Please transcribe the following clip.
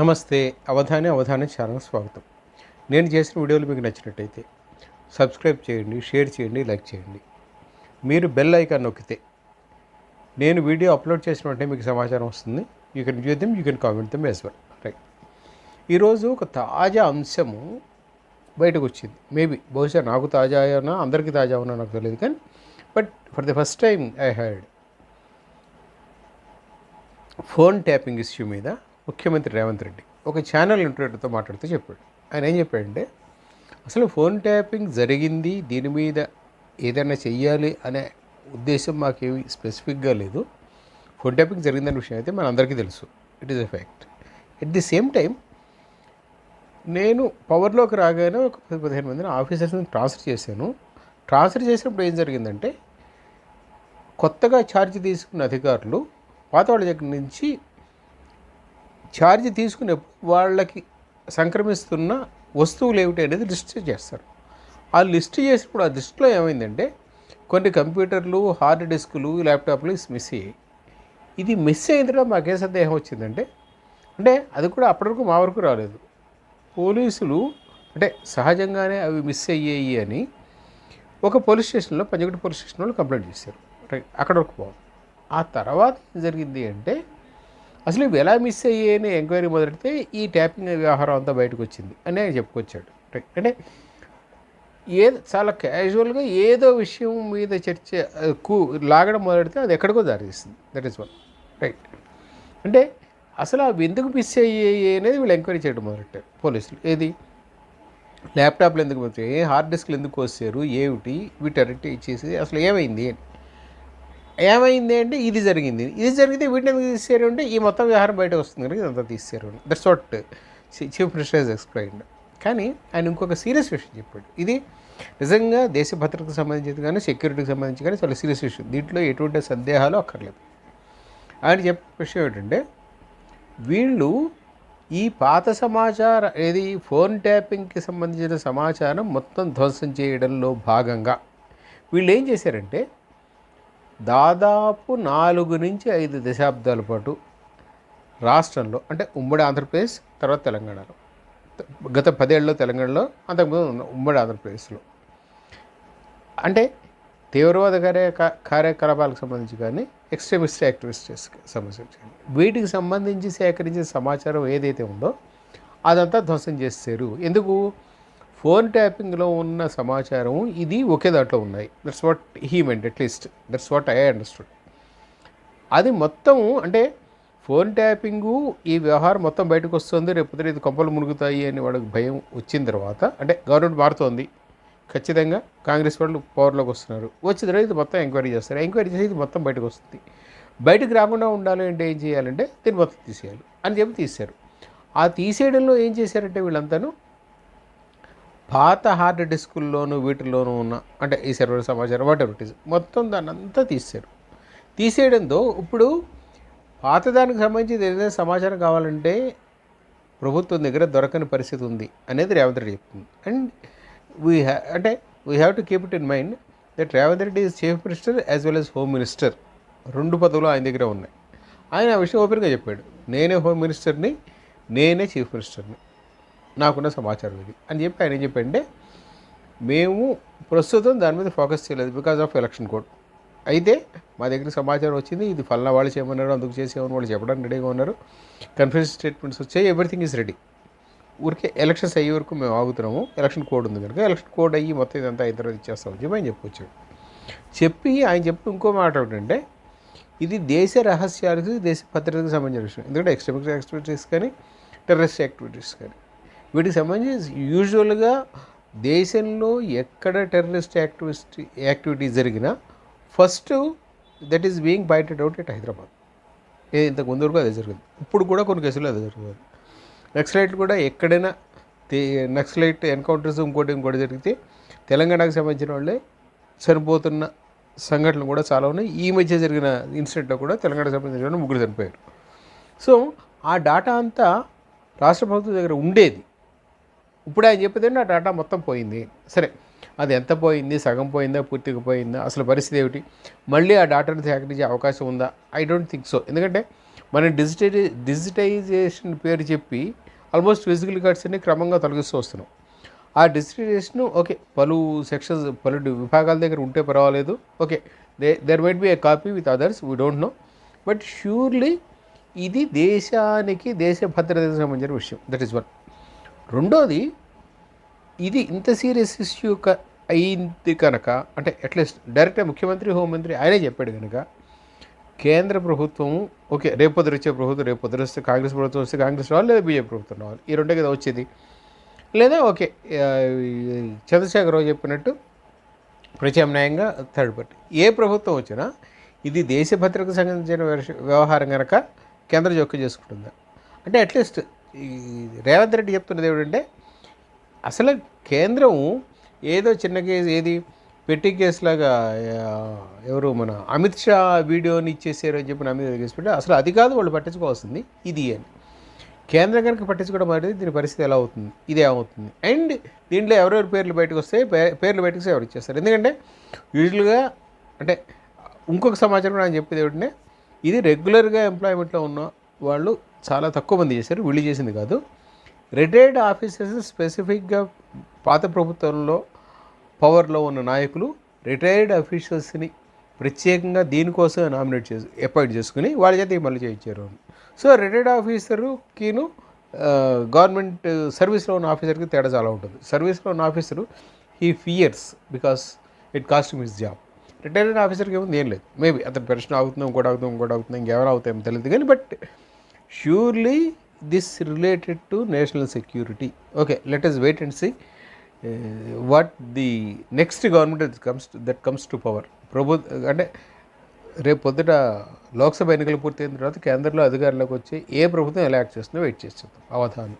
నమస్తే అవధాని అవధాని ఛానల్ స్వాగతం. నేను చేసిన వీడియోలు మీకు నచ్చినట్టయితే సబ్స్క్రైబ్ చేయండి షేర్ చేయండి లైక్ చేయండి. మీరు బెల్ ఐకాన్ నొక్కితే నేను వీడియో అప్లోడ్ చేసిన వెంటనే మీకు సమాచారం వస్తుంది. You can view them you can comment them as well right ఈరోజు ఒక తాజా అంశము బయటకు వచ్చింది. మేబీ బహుశా నాకు తాజా అయినా అందరికీ తాజా ఉన్నా నాకు తెలియదు కానీ but for the first time I had phone tapping issue మీద ముఖ్యమంత్రి రేవంత్ రెడ్డి ఒక ఛానల్ ఇంటర్వ్యూతో మాట్లాడుతూ చెప్పాడు. ఆయన ఏం చెప్పాడంటే అసలు ఫోన్ ట్యాపింగ్ జరిగింది దీని మీద ఏదైనా చెయ్యాలి అనే ఉద్దేశం మాకేమి స్పెసిఫిక్గా లేదు. ఫోన్ ట్యాపింగ్ జరిగిందనే విషయం అయితే మనందరికీ తెలుసు. It is a fact at the same time నేను పవర్లోకి రాగానే ఒక పది పదిహేను మందిని ఆఫీసర్స్ని ట్రాన్స్ఫర్ చేశాను. ట్రాన్స్ఫర్ చేసినప్పుడు ఏం జరిగిందంటే కొత్తగా ఛార్జ్ తీసుకున్న అధికారులు పాత వాళ్ళ దగ్గర నుంచి ఛార్జ్ తీసుకునేప్పుడు వాళ్ళకి సంక్రమిస్తున్న వస్తువులు ఏమిటి అనేది లిస్ట్ చేస్తారు. ఆ లిస్ట్ చేసినప్పుడు ఆ లిస్ట్లో ఏమైందంటే కొన్ని కంప్యూటర్లు హార్డ్ డిస్కులు ల్యాప్టాప్లు మిస్ అయ్యాయి. ఇది మిస్ అయిన మాకే సందేహం వచ్చిందంటే అంటే అది కూడా అప్పటివరకు మా వరకు రాలేదు. పోలీసులు అంటే సహజంగానే అవి మిస్ అయ్యాయి అని ఒక పోలీస్ స్టేషన్లో పంజగుట్ట పోలీస్ స్టేషన్ వాళ్ళు కంప్లైంట్ చేశారు. అక్కడ వరకు బాగుంది ఆ తర్వాత ఏం జరిగింది అంటే అసలు ఇవి ఎలా మిస్ అయ్యాయని ఎంక్వైరీ మొదలెడితే ఈ ట్యాపింగ్ వ్యవహారం అంతా బయటకు వచ్చింది అని ఆయన చెప్పుకొచ్చాడు. రైట్ అంటే ఏ చాలా క్యాజువల్గా ఏదో విషయం మీద చర్చ కూ లాగడం మొదలెడితే అది ఎక్కడికో దారితీస్తుంది. దట్ ఈస్ వన్ రైట్ అంటే అసలు అవి ఎందుకు మిస్ అయ్యాయి అనేది వీళ్ళు ఎంక్వైరీ చేయడం మొదలెట్టారు పోలీసులు. ఏది? ల్యాప్టాప్లు ఎందుకు వచ్చాయి హార్డ్ డిస్క్లు ఎందుకు వచ్చారు ఏమిటి? వీటన్నిటి ఇచ్చేసి అసలు ఏమైంది అని. ఏమైంది అంటే ఇది జరిగింది. ఇది జరిగితే వీటిని ఎందుకు తీసేరు అంటే ఈ మొత్తం వ్యవహారం బయట వస్తుంది కనుక ఇదంతా తీసేరు that's what chief minister he's explained కానీ ఆయన ఇంకొక సీరియస్ విషయం చెప్పాడు. ఇది నిజంగా దేశ భద్రతకు సంబంధించి కానీ సెక్యూరిటీకి సంబంధించి కానీ చాలా సీరియస్ విషయం. దీంట్లో ఎటువంటి సందేహాలు అక్కర్లేదు. ఆయన చెప్పే విషయం ఏంటంటే వీళ్ళు ఈ పాత సమాచారం ఏది ఫోన్ ట్యాపింగ్కి సంబంధించిన సమాచారం మొత్తం ధ్వంసం చేయడంలో భాగంగా వీళ్ళు ఏం చేశారంటే దాదాపు నాలుగు నుంచి ఐదు దశాబ్దాల పాటు రాష్ట్రంలో అంటే ఉమ్మడి ఆంధ్రప్రదేశ్ తర్వాత తెలంగాణలో. గత పదేళ్ళలో తెలంగాణలో అంతకుముందు ఉన్న ఉమ్మడి ఆంధ్రప్రదేశ్లో. అంటే తీవ్రవాద కార్య కార్యకలాపాలకు సంబంధించి కానీ ఎక్స్ట్రీమిస్ట్ యాక్టివిస్ట్స్ సంబంధించి కానీ వీటికి సంబంధించి సేకరించిన సమాచారం ఏదైతే ఉందో అదంతా ధ్వంసం చేస్తారు ఎందుకు? ఫోన్ ట్యాపింగ్లో ఉన్న సమాచారం ఇది ఒకే దాంట్లో ఉన్నాయి. That's what he meant at least that's what I understood అది మొత్తం అంటే ఫోన్ ట్యాపింగు ఈ వ్యవహారం మొత్తం బయటకు వస్తుంది రేపు ఇది కొంపలు మునుగుతాయి అని వాడికి భయం వచ్చిన తర్వాత అంటే గవర్నమెంట్ మారుతోంది. ఖచ్చితంగా కాంగ్రెస్ వాళ్ళు పవర్లోకి వస్తున్నారు. వచ్చిన తర్వాత ఇది మొత్తం ఎంక్వైరీ చేస్తారు. ఎంక్వైరీ చేసి ఇది మొత్తం బయటకు వస్తుంది. బయటకు రాకుండా ఉండాలి అంటే ఏం చేయాలంటే దీన్ని మొత్తం తీసేయాలి అని చెప్పి తీశారు. ఆ తీసేయడంలో ఏం చేశారంటే వీళ్ళంతాను పాత హార్డ్ డిస్కుల్లోనూ వీటిల్లోనూ ఉన్న అంటే ఈ సర్వర్ సమాచారం వాట్ ఎవర్ ఇట్ ఇస్ మొత్తం దాన్ని అంతా తీసారు తీసేయడంతో ఇప్పుడు పాత దానికి సంబంధించి ఏదైనా సమాచారం కావాలంటే ప్రభుత్వం దగ్గర దొరకని పరిస్థితి ఉంది అనేది రేవంత్ రెడ్డి చెప్తుంది. అండ్ వీ హ్యా అంటే we have to keep it in mind that Revanth Reddy is chief minister as well as home minister రెండు పదవులు ఆయన దగ్గర ఉన్నాయి. ఆయన ఆ విషయం ఓపెన్గా చెప్పాడు. నేనే హోమ్ మినిస్టర్ని నేనే చీఫ్ మినిస్టర్ని నాకున్న సమాచారం ఇది. అని చెప్పి ఆయన ఏం చెప్పంటే మేము ప్రస్తుతం దాని మీద ఫోకస్ చేయలేదు బికాజ్ ఆఫ్ ఎలక్షన్ కోడ్. అయితే మా దగ్గర సమాచారం వచ్చింది ఇది ఫలానా వాళ్ళు చేయమన్నారు అందుకు చేసేమని వాళ్ళు చెప్పడానికి రెడీగా ఉన్నారు. కన్ఫరెన్స్ స్టేట్మెంట్స్ వచ్చాయి ఎవ్రీథింగ్ ఈజ్ రెడీ. ఊరికే ఎలక్షన్స్ అయ్యే వరకు మేము ఆగుతున్నాము ఎలక్షన్ కోడ్ ఉంది కనుక ఎలక్షన్ కోడ్ అయ్యి మొత్తం ఇదంతా అయిన తర్వాత ఇచ్చేస్తామని చెప్పి ఆయన చెప్పుకొచ్చాడు చెప్పి ఆయన చెప్పి ఇంకో మాట ఏంటంటే ఇది దేశ రహస్యాలకు దేశ భద్రతకు సంబంధించిన విషయం. ఎందుకంటే ఎక్స్ట్రీమిస్ట్ యాక్టివిటీస్ కానీ టెర్రరిస్ట్ యాక్టివిటీస్ కానీ వీటికి సంబంధించి యూజువల్గా దేశంలో ఎక్కడ టెర్రరిస్ట్ యాక్టివిస్ట్ యాక్టివిటీ జరిగినా first that is being baited out at Hyderabad ఏ ఇంతకు ముందు వరకు అదే జరిగింది. ఇప్పుడు కూడా కొన్ని కేసులు అదే జరుగుతుంది. నక్సలైట్లు కూడా ఎక్కడైనా నక్సలైట్ ఎన్కౌంటర్స్ ఇంకోటి ఇంకోటి జరిగితే తెలంగాణకు సంబంధించిన వాళ్ళే చనిపోతున్న సంఘటనలు కూడా చాలా ఉన్నాయి. ఈ మధ్య జరిగిన ఇన్సిడెంట్లో కూడా తెలంగాణకు సంబంధించిన వాళ్ళు ముగ్గురు చనిపోయారు. సో ఆ డాటా అంతా రాష్ట్ర ప్రభుత్వం దగ్గర ఉండేది. ఇప్పుడు ఆయన చెప్పేది ఆ డాటా మొత్తం పోయింది. సరే అది ఎంత పోయింది? సగం పోయిందా? పూర్తిగా పోయిందా? అసలు పరిస్థితి ఏమిటి? మళ్ళీ ఆ డాటాను సేకరించే అవకాశం ఉందా? ఐ డోంట్ థింక్ సో ఎందుకంటే మనం డిజిటై డిజిటైజేషన్ పేరు చెప్పి ఆల్మోస్ట్ ఫిజికల్ కార్డ్స్ని అన్ని క్రమంగా తొలగిస్తూ వస్తున్నాం. ఆ డిజిటైజేషన్ ఓకే పలు సెక్షన్స్ పలు విభాగాల దగ్గర ఉంటే పర్వాలేదు. Okay they there might be a copy with others we don't know but surely ఇది దేశానికి దేశ భద్రతకు సంబంధించిన విషయం. దట్ ఈస్ వన్ రెండోది ఇది ఇంత సీరియస్ ఇష్యూ క అయింది కనుక అంటే అట్లీస్ట్ డైరెక్ట్గా ముఖ్యమంత్రి హోంమంత్రి ఆయనే చెప్పాడు కనుక కేంద్ర ప్రభుత్వం ఓకే రేపు వచ్చే ప్రభుత్వం రేపు వస్తే కాంగ్రెస్ ప్రభుత్వం వస్తే కాంగ్రెస్ రావాలి లేదా బీజేపీ ప్రభుత్వం రావాలి ఈ రెండే కదా వచ్చేది. లేదా ఓకే చంద్రశేఖర్ రావు చంద్రశేఖరరావు చెప్పినట్టు ప్రత్యామ్నాయంగా థర్డ్ పార్టీ ఏ ప్రభుత్వం వచ్చినా ఇది దేశ భద్రతకు సంబంధించిన వ్యవహారం కనుక కేంద్ర జోక్యం చేసుకుంటుందా? అంటే అట్లీస్ట్ ఈ రేవంత్ రెడ్డి చెప్తున్నది ఏమిటంటే అసలు కేంద్రం ఏదో చిన్న కేసు ఏది పెట్టి కేసులాగా ఎవరు మన అమిత్ షా వీడియోని ఇచ్చేసారు అని చెప్పి అమిత్ కేసు పెట్టి అసలు అది కాదు వాళ్ళు పట్టించుకోవాల్సింది ఇది అని. కేంద్రం కనుక పట్టించుకోవడం అనేది దీని పరిస్థితి ఎలా అవుతుంది? ఇది అవుతుంది. అండ్ దీంట్లో ఎవరెవరి పేర్లు బయటకు వస్తే పే- పేర్లు బయటకు ఎవరు ఇచ్చేస్తారు? ఎందుకంటే యూజువల్గా అంటే ఇంకొక సమాచారం కూడా ఆయన చెప్పేది ఏమిటంటే ఇది రెగ్యులర్గా ఎంప్లాయ్మెంట్లో ఉన్న వాళ్ళు చాలా తక్కువ మంది చేశారు వీళ్ళు చేసింది కాదు. రిటైర్డ్ ఆఫీసర్స్ స్పెసిఫిక్గా పాత ప్రభుత్వంలో పవర్లో ఉన్న నాయకులు రిటైర్డ్ అఫీషియల్స్ని ప్రత్యేకంగా దీనికోసం నామినేట్ చేసి అపాయింట్ చేసుకుని వాళ్ళ చేత మళ్ళీ చేయించారు. సో రిటైర్డ్ ఆఫీసరుకిను గవర్నమెంట్ సర్వీస్లో ఉన్న ఆఫీసర్కి తేడా చాలా ఉంటుంది. సర్వీస్లో ఉన్న officer he fears because it cost miss job retired ఆఫీసర్కి ఏముంది? ఏం లేదు. మేబీ అతను పెన్షన్ ఆగుతుంది ఇంకోటి అవుతుంది ఇంకోటి ఆగుతుంది ఇంకెవరు అవుతాయో తెలియదు కానీ but surely this related to national security okay let us wait and see what the next government comes that comes to power ప్రభు అంటే రేపు పొద్దుట లోక్సభ ఎన్నికలు పూర్తయిన తర్వాత కేంద్రంలో అధికారంలోకి వచ్చి ఏ ప్రభుత్వం ఎలా యాక్ట్ చేస్తుందో వెయిట్ చేస్తుంది అవధానం.